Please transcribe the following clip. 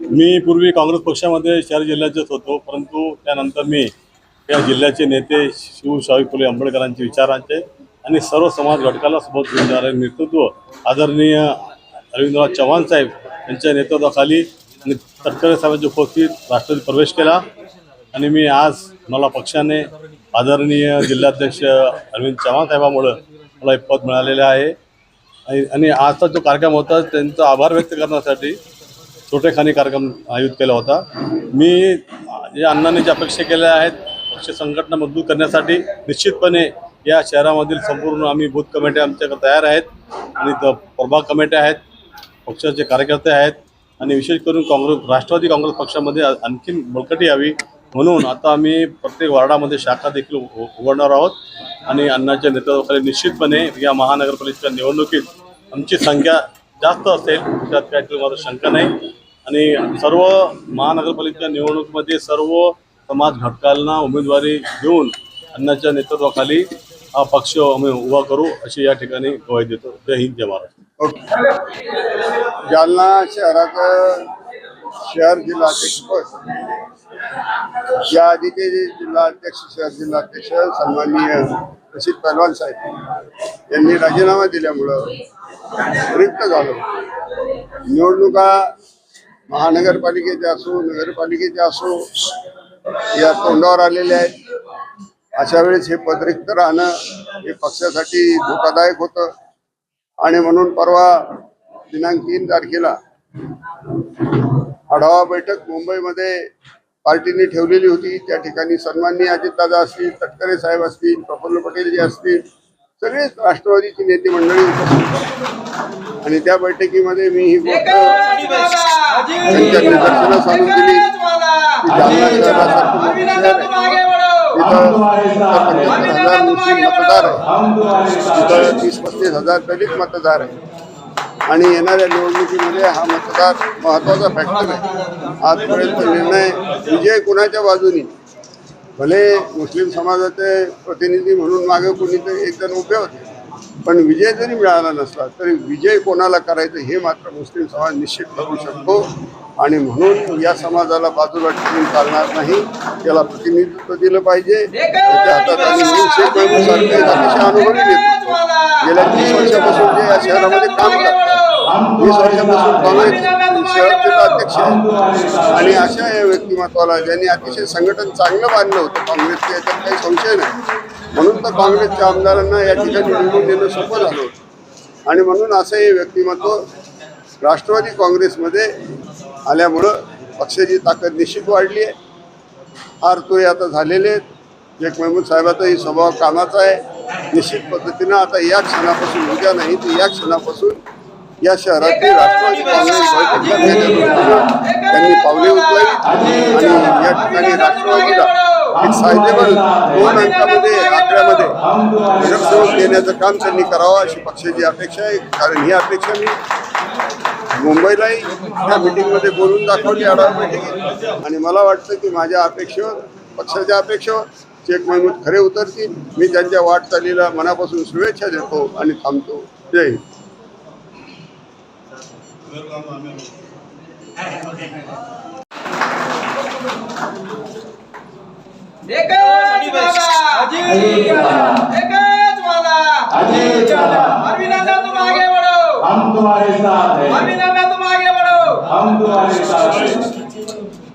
मी पूर्वी काँग्रेस पक्षामध्ये शहर जिल्ह्याचेच होतो परंतु त्यानंतर मी या जिल्ह्याचे नेते शिवशाही फुले आंबेडकरांचे विचारांचे आणि सर्व समाज घटकाला सोबत घेऊन जाणारे नेतृत्व आदरणीय रवींद्रनाथ चव्हाण साहेब यांच्या नेतृत्वाखाली आणि तटकरे साहेबांच्या उपस्थित राष्ट्रपती प्रवेश केला. आणि मी आज मला पक्षाने आदरणीय जिल्हाध्यक्ष अरविंद चव्हाण साहेबामुळं मला हे पद मिळालेलं आहे. आणि आजचा जो कार्यक्रम होता त्यांचा आभार व्यक्त करण्यासाठी छोटेखानी कार्यक्रम आयोजित केला होता. मी या अण्णांनी ज्या अपेक्षा केल्या आहेत पक्ष संघटना मजबूत करण्यासाठी निश्चितपणे या शहरामधील संपूर्ण आम्ही बूथ कमिट्या आमच्याकडे तयार आहेत. आणि प्रभाग कमिट्या आहेत पक्षाचे कार्यकर्ते आहेत. आणि विशेष करून काँग्रेस राष्ट्रवादी काँग्रेस पक्षामध्ये आणखी आणखीन बळकटी यावी म्हणून आता आम्ही प्रत्येक वार्डामध्ये शाखा देखील उघडणार आहोत. आणि अण्णाच्या नेतृत्वाखाली निश्चितपणे या महानगरपालिका निवडणुकीत आमची संख्या जास्त असेल त्यात काही माझा शंका नाही. आणि सर्व महानगरपालिका निवडणुकीमध्ये सर्व समाज घटकांना उमेदवारी देऊन अण्णाच्या नेतृत्वाखाली हा पक्ष आम्ही उभा करू अशी या ठिकाणी गवाही देतो. जय हिंद जय महाराष्ट्र. जालना शहराचं शहर जिल्हा या आधीचे जे जिल्हाध्यक्ष शहर जिल्हाध्यक्ष सन्माननीय रशीद पहलवान साहेब यांनी राजीनामा दिल्यामुळं रिक्त झालो. निवडणुका महानगरपालिकेच्या असो नगरपालिकेच्या असो या तोंडावर आलेल्या आहेत. अशा वेळेस हे पद रिक्त राहणं हे पक्षासाठी धोकादायक होतं. आणि म्हणून परवा दिनांक तीन तारखेला आढावा बैठक मुंबईमध्ये पार्टीने ठेवलेली होती. त्या ठिकाणी सन्माननीय अजितदादा असतील तटकरे साहेब असतील प्रफुल्ल पटेल जे असतील सगळेच राष्ट्रवादीची नेते मंडळी उपस्थित. आणि त्या बैठकीमध्ये मी ही गोष्ट त्यांच्या निदर्शनास आणून दिली. की जालना शहरासारखं मोठं शहर आहे. तिथं हजार मुस्लिम मतदार आहे. तिथं तीस पस्तीस हजार दलित मतदार आहे. आणि येणाऱ्या निवडणुकीमध्ये हा मतदार महत्त्वाचा फॅक्टर आहे. आजपर्यंत निर्णय विजय कुणाच्या बाजूनी? भले मुस्लिम समाजाचे प्रतिनिधी म्हणून मागे कुणी एक जण उभे होते पण विजय जरी मिळाला नसला तरी विजय कोणाला करायचं हे मात्र मुस्लिम समाज निश्चित करू शकतो. आणि म्हणून या समाजाला बाजूला ठेवून चालणार नाही त्याला प्रतिनिधित्व दिलं पाहिजे. त्याच्या हातात आणि अतिशय अनुभवी गेल्या तीस वर्षापासून ते या शहरामध्ये काम करतात. वीस वर्षापासून काँग्रेस शहरचे अध्यक्ष. आहे आणि अशा या व्यक्तिमत्वाला ज्यांनी अतिशय संघटन चांगलं बांधलं होतं काँग्रेसचे याच्यात काही संशय नाही. म्हणून तर काँग्रेसच्या आमदारांना या ठिकाणी निवडून देणं सोपं झालं होतं. आणि म्हणून असं हे व्यक्तिमत्व राष्ट्रवादी काँग्रेसमध्ये आल्यामुळं पक्षाची ताकद निश्चित वाढली आहे. फार तो आता झालेले आहेत. शेख महमूद साहेबाचाही स्वभाव कामाचा आहे. निश्चित पद्धतीनं आता या क्षणापासून उद्या नाही तर या क्षणापासून या शहरातील राष्ट्रवादी काँग्रेस त्यांनी पावले उचलावी आणि या ठिकाणी राष्ट्रवादीला एक सायदेबल दोन अंकामध्ये आकड्यामध्ये नगरसेवक देण्याचं काम त्यांनी करावं अशी पक्षाची अपेक्षा आहे. कारण ही अपेक्षा मी मुंबईलाही त्या मिटिंगमध्ये बोलून दाखवली आढावा बैठकीत आणि मला वाटतं की माझ्या अपेक्षेवर पक्षाच्या अपेक्षेवर शेख महमूद खरे उतरतील. मी त्यांच्या वाटचालीला मनापासून शुभेच्छा देतो आणि थांबतो. जय हिंद. एकच बाबा एकच वाला अरविंदांना तुम आगे बढ़ो हम तुम्हारे साथ हैं अरविंदांना तुम आगे बढ़ो हम तुम्हारे साथ हैं